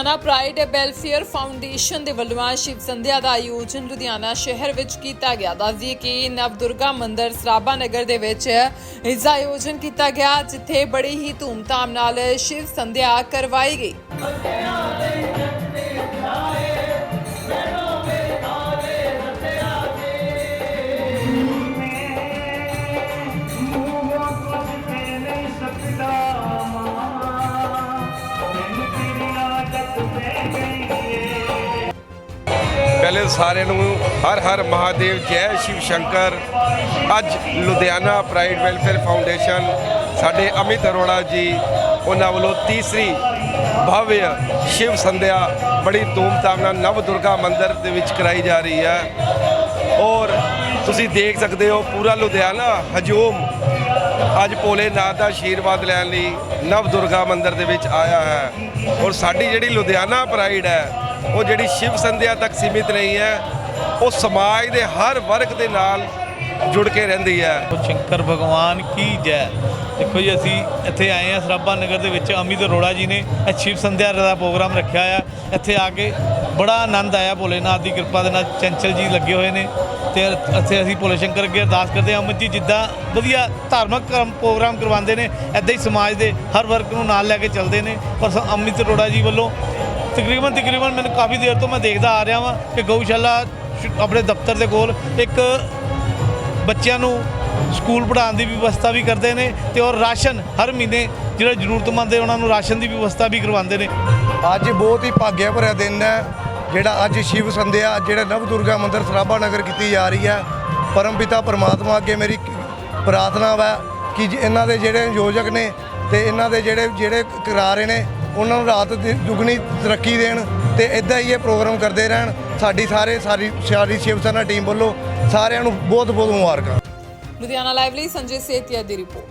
Ludhiana pride welfare foundation ਦੇ ਵੱਲੋਂ ਸ਼ਿਵ ਸੰਧਿਆ ਦਾ ਆਯੋਜਨ ਲੁਧਿਆਣਾ ਸ਼ਹਿਰ ਵਿੱਚ ਕੀਤਾ ਗਿਆ। ਦੱਸਦੀ ਕਿ ਨਵਦੁਰਗਾ ਮੰਦਿਰ ਸਰਾਭਾ ਨਗਰ ਦੇ ਵਿੱਚ ਇਸ ਦਾ ਆਯੋਜਨ ਕੀਤਾ ਗਿਆ, ਜਿੱਥੇ ਬੜੀ ਹੀ ਧੂਮਧਾਮ ਨਾਲ ਸ਼ਿਵ ਸੰਧਿਆ ਕਰਵਾਈ ਗਈ। ਪਹਿਲੇ ਸਾਰਿਆਂ ਨੂੰ ਹਰ ਹਰ ਮਹਾਦੇਵ, ਜੈ ਸ਼ਿਵ ਸ਼ੰਕਰ। ਅੱਜ ਲੁਧਿਆਣਾ ਪ੍ਰਾਈਡ ਵੈਲਫੇਅਰ ਫਾਊਂਡੇਸ਼ਨ ਸਾਡੇ ਅਮਿਤ ਅਰੋੜਾ ਜੀ, ਉਹਨਾਂ ਵੱਲੋਂ ਤੀਸਰੀ ਭਵਯ ਸ਼ਿਵ ਸੰਧਿਆ ਬੜੀ ਧੂਮਧਾਮ ਨਾਲ ਨਵ ਦੁਰਗਾ ਮੰਦਿਰ ਦੇ ਵਿੱਚ ਕਰਾਈ ਜਾ ਰਹੀ ਹੈ। ਔਰ ਤੁਸੀਂ ਦੇਖ ਸਕਦੇ ਹੋ ਪੂਰਾ ਲੁਧਿਆਣਾ ਹਜੂਮ। ਅੱਜ ਭੋਲੇਨਾਥ ਦਾ ਆਸ਼ੀਰਵਾਦ ਲੈਣ ਲਈ ਨਵ ਦੁਰਗਾ ਮੰਦਿਰ ਦੇ ਵਿੱਚ ਆਇਆ ਹੈ। ਔਰ ਸਾਡੀ ਜਿਹੜੀ ਲੁਧਿਆਣਾ ਪ੍ਰਾਈਡ ਹੈ ਉਹ ਜਿਹੜੀ ਸ਼ਿਵ ਸੰਧਿਆ ਤੱਕ ਸੀਮਿਤ ਨਹੀਂ ਹੈ, ਉਹ ਸਮਾਜ ਦੇ ਹਰ ਵਰਗ ਦੇ ਨਾਲ ਜੁੜ ਕੇ ਰਹਿੰਦੀ ਹੈ। ਉਹ ਸ਼ੰਕਰ ਭਗਵਾਨ ਕੀ ਜੈ। ਦੇਖੋ ਜੀ, ਅਸੀਂ ਇੱਥੇ ਆਏ ਆ ਸਰਾਭਾ ਨਗਰ ਦੇ ਵਿੱਚ, ਅਮਿਤ ਅਰੋੜਾ ਜੀ ਨੇ ਇਹ ਸ਼ਿਵ ਸੰਧਿਆ ਦਾ ਪ੍ਰੋਗਰਾਮ ਰੱਖਿਆ ਆ। ਇੱਥੇ ਆ ਕੇ ਬੜਾ ਆਨੰਦ ਆਇਆ ਭੋਲੇਨਾਥ ਦੀ ਕਿਰਪਾ ਦੇ ਨਾਲ, ਚੰਚਲ ਜੀ ਲੱਗੇ ਹੋਏ ਨੇ ਤੇ ਇੱਥੇ ਅਸੀਂ ਭੋਲੇ ਸ਼ੰਕਰ ਅੱਗੇ ਅਰਦਾਸ ਕਰਦੇ ਹਾਂ। ਅਮਿਤ ਜੀ, ਜਿੱਦਾਂ ਵਧੀਆ ਧਾਰਮਿਕ ਪ੍ਰੋਗਰਾਮ ਕਰਵਾਉਂਦੇ ਨੇ ਐਦਾਂ ਹੀ ਸਮਾਜ ਦੇ ਹਰ ਵਰਗ ਨੂੰ ਨਾਲ ਲੈ ਕੇ ਚੱਲਦੇ ਨੇ। ਪਰ ਅਮਿਤ ਅਰੋੜਾ ਜੀ ਵੱਲੋਂ ਤਕਰੀਬਨ ਤਕਰੀਬਨ ਮੈਨੂੰ ਕਾਫੀ ਦੇਰ ਤੋਂ ਮੈਂ ਦੇਖਦਾ ਆ ਰਿਹਾ ਵਾਂ ਕਿ ਗਊਸ਼ਾਲਾ ਆਪਣੇ ਦਫ਼ਤਰ ਦੇ ਕੋਲ ਇੱਕ ਬੱਚਿਆਂ ਨੂੰ ਸਕੂਲ ਪੜ੍ਹਾਉਣ ਦੀ ਵਿਵਸਥਾ ਵੀ ਕਰਦੇ ਨੇ ਤੇ ਔਰ ਰਾਸ਼ਨ ਹਰ ਮਹੀਨੇ ਜਿਹੜੇ ਜ਼ਰੂਰਤਮੰਦ ਹੈ ਉਹਨਾਂ ਨੂੰ ਰਾਸ਼ਨ ਦੀ ਵਿਵਸਥਾ ਵੀ ਕਰਵਾਉਂਦੇ ਨੇ। ਅੱਜ ਬਹੁਤ ਹੀ ਭਾਗਿਆ ਭਰਿਆ ਦਿਨ ਹੈ, ਜਿਹੜਾ ਅੱਜ ਸ਼ਿਵ ਸੰਧਿਆ ਜਿਹੜਾ ਨਵ ਦੁਰਗਾ ਮੰਦਿਰ ਸਰਾਭਾ ਨਗਰ ਕੀਤੀ ਜਾ ਰਹੀ ਹੈ। ਪਰਮਪਿਤਾ ਪਰਮਾਤਮਾ ਅੱਗੇ ਮੇਰੀ ਪ੍ਰਾਰਥਨਾ ਵਾ ਕਿ ਜ- ਇਹਨਾਂ ਦੇ ਜਿਹੜੇ ਆਯੋਜਕ ਨੇ ਤੇ ਇਹਨਾਂ ਦੇ ਜਿਹੜੇ ਜਿਹੜੇ ਕਰਾ ਰਹੇ ਨੇ ਉਹਨਾਂ ਨੂੰ ਰਾਤ ਦੀ ਦੁਗਣੀ ਤਰੱਕੀ ਦੇਣ ਤੇ ਇਦਾਂ ਹੀ ਇਹ ਪ੍ਰੋਗਰਾਮ ਕਰਦੇ ਰਹਿਣ। ਸਾਡੀ ਸਾਰੇ ਸਾਰੀ ਸਾਰੀ ਸ਼ਿਵ ਸੈਨਾ ਟੀਮ ਵੱਲੋਂ ਸਾਰਿਆਂ ਨੂੰ ਬਹੁਤ ਬਹੁਤ ਮੁਬਾਰਕਾਂ। ਲੁਧਿਆਣਾ ਲਾਈਵ ਲਈ ਸੰਜੇ ਸੇਤੀਆ ਦੀ ਰਿਪੋਰਟ।